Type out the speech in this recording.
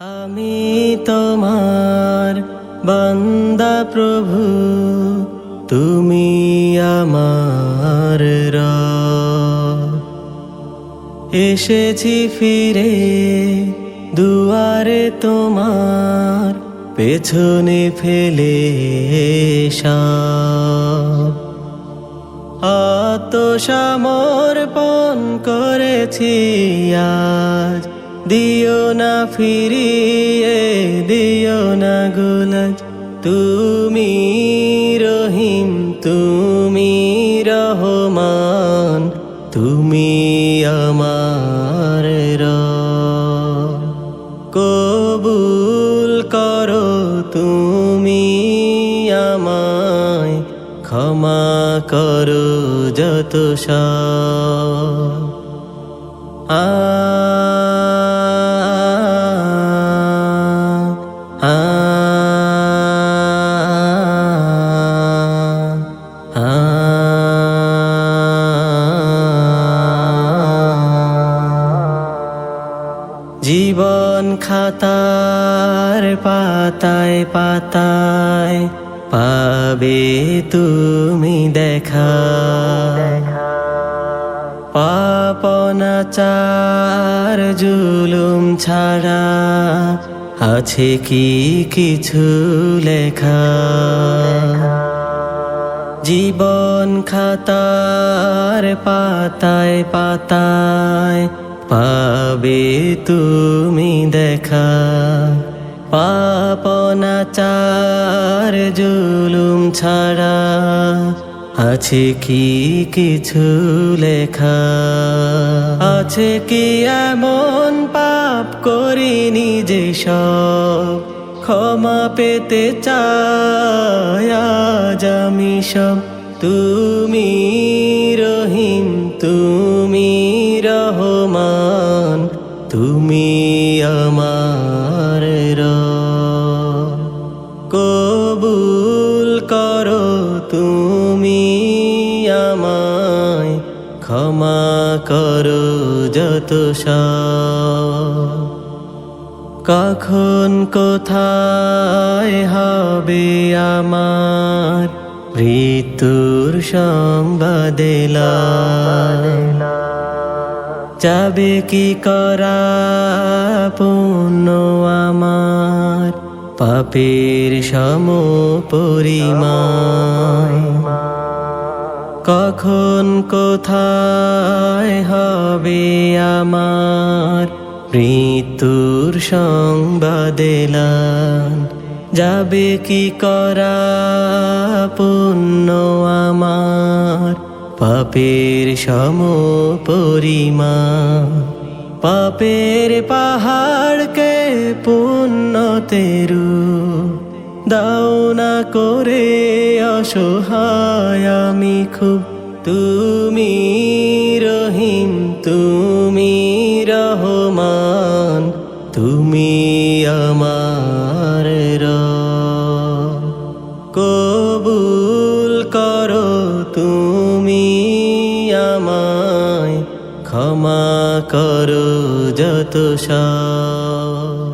আমি তোমার বান্দা প্রভু, তুমি আমার। এসেছি ফিরে দুয়ারে তোমার পেছনে ফেলে আত্মসমর্পণ করেছি আজ দিও না ফিরিয়ে, দিও না গুলাজ তুমি রহিম, তুমি রহমান, তুমি আমার রব। কবুল করো তুমি আমায়, ক্ষমা করো যত সব। জীবন খাতার পাতায় পাতায় পাবে তুমি দেখা। পাপনাচার জুলুম ছাড়া আছে কি কিছু লেখা? জীবন খাতার পাতায় পাতায় পাবে তুমি দেখা। পাপনাচার জুলুম ছাড়া আছে কি কিছু লেখা? আছে কি এমন পাপ করিনি যে সব? ক্ষমা পেতে চাই আজ আমি সব। তুমি ক্ষমা করো যত কখন কোথায় হবে আমার মৃত্যুর সংবাদেলা যাবে কি করা পুণ্য আমার? পাপের সম পরিমাণ কখন কোথায় হবে আমার? মৃত্যুর সংবাদেলান যাবে কি করা পুণ্য আমার? পাপের সম পরিমাণ। পাপের পাহাড়কে পুণ্য তেরু দাও না করে অসহায় আমি খুব। তুমি রহিম, তুমি রহমান, তুমি আমার র কবুল করো তুমি আমায়, ক্ষমা করো যত সব।